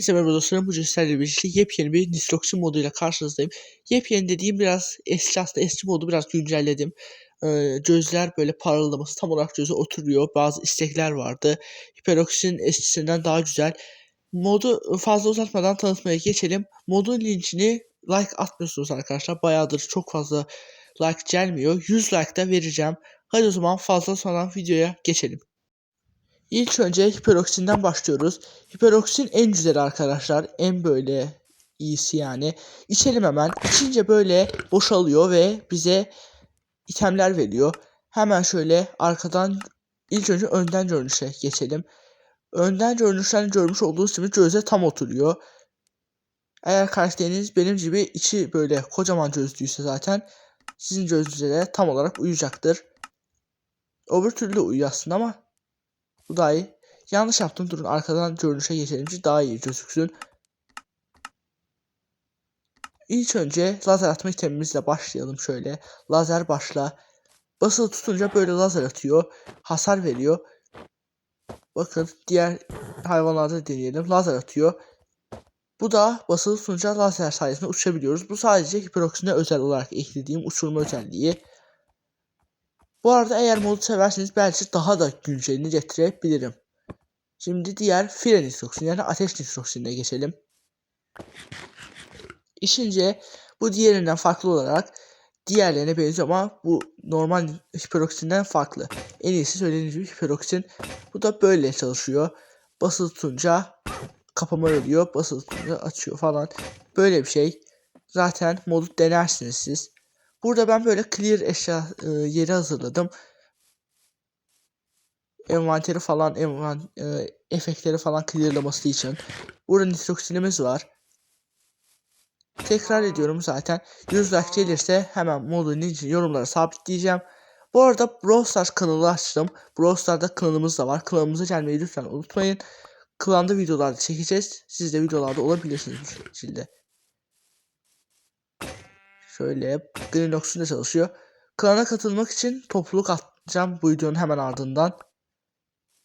Herkese merhaba dostlarım. Bugün sizlerle birlikte yepyeni bir Nisrox'un moduyla karşınızdayım. Yepyeni dediğim biraz eski aslında eski modu biraz güncelledim. Ee, gözler böyle parıldaması tam olarak göze oturuyor. Bazı istekler vardı. Hyperox'in eskisinden daha güzel. Modu fazla uzatmadan tanıtmaya geçelim. Modun linkini like atmıyorsunuz arkadaşlar. Bayağıdır çok fazla like gelmiyor. 100 like da vereceğim. Hadi o zaman fazla sonra videoya geçelim. İlk önce hiperoksinden başlıyoruz. Hiperoksin en güzeli arkadaşlar. En böyle iyisi yani. İçelim hemen. İçince böyle boşalıyor ve bize itemler veriyor. Hemen şöyle arkadan ilk önce önden görünüşe geçelim. Önden görünüşten görmüş olduğunuz gibi göze tam oturuyor. Eğer karakteriniz benim gibi içi böyle kocaman gözlüyse zaten sizin gözünüze de tam olarak uyacaktır. Öbür türlü uyuyor aslında ama bu daha iyi. Yanlış yaptım. Durun arkadan görünüşe geçelim daha iyi gözüksün. İlk önce lazer atma itemimizle başlayalım şöyle. Lazer başla. Basılı tutunca böyle lazer atıyor. Hasar veriyor. Bakın diğer hayvanlarda deneyelim. Lazer atıyor. Bu da basılı tutunca lazer sayesinde uçabiliyoruz. Bu sadece hiperoksine özel olarak eklediğim uçurma özelliği. Bu arada eğer modu severseniz belki daha da güncelini getirebilirim. Şimdi diğer fire nitroksin yani ateş nitroksine geçelim. İşince bu diğerinden farklı olarak diğerlerine benziyor ama bu normal hiperoksinden farklı. En iyisi söylediğim gibi hiperoksin. Bu da böyle çalışıyor. Basılı tutunca kapama veriyor. Basılı tutunca açıyor falan. Böyle bir şey. Zaten modu denersiniz siz. Burada ben böyle clear eşya e, yeri hazırladım. Envanteri falan, envan, e, efektleri falan clearlaması için. Burada nitroksinimiz var. Tekrar ediyorum zaten. 100 like gelirse hemen modun için yorumlara sabitleyeceğim. Bu arada Brawl Stars kanalı açtım. Brawl Stars'da klanımız da var. Klanımıza gelmeyi lütfen unutmayın. Klanda videolarda çekeceğiz. Siz de videolarda olabilirsiniz bu şekilde. Şöyle Greenox'un da çalışıyor. Klana katılmak için topluluk atacağım bu videonun hemen ardından.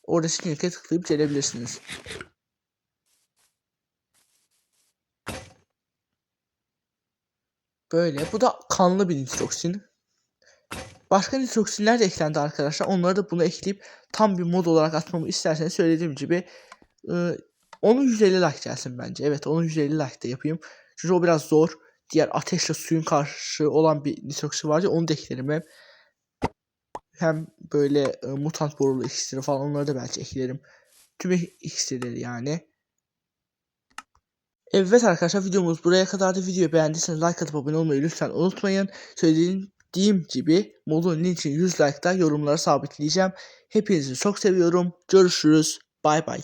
Oradaki linke tıklayıp gelebilirsiniz. Böyle. Bu da kanlı bir nitroksin. Başka nitroksinler de eklendi arkadaşlar. Onları da bunu ekleyip tam bir mod olarak atmamı isterseniz söylediğim gibi e, onu 150 like gelsin bence. Evet onu 150 like de yapayım. Çünkü o biraz zor diğer ateşle suyun karşı olan bir nitroksin var ya onu da eklerim hem. Hem böyle e, mutant borulu iksiri falan onları da belki eklerim. Tüm iksirleri yani. Evet arkadaşlar videomuz buraya kadar da videoyu beğendiyseniz like atıp abone olmayı lütfen unutmayın. Söylediğim gibi modun linkini 100 like'da yorumlara sabitleyeceğim. Hepinizi çok seviyorum. Görüşürüz. Bay bay.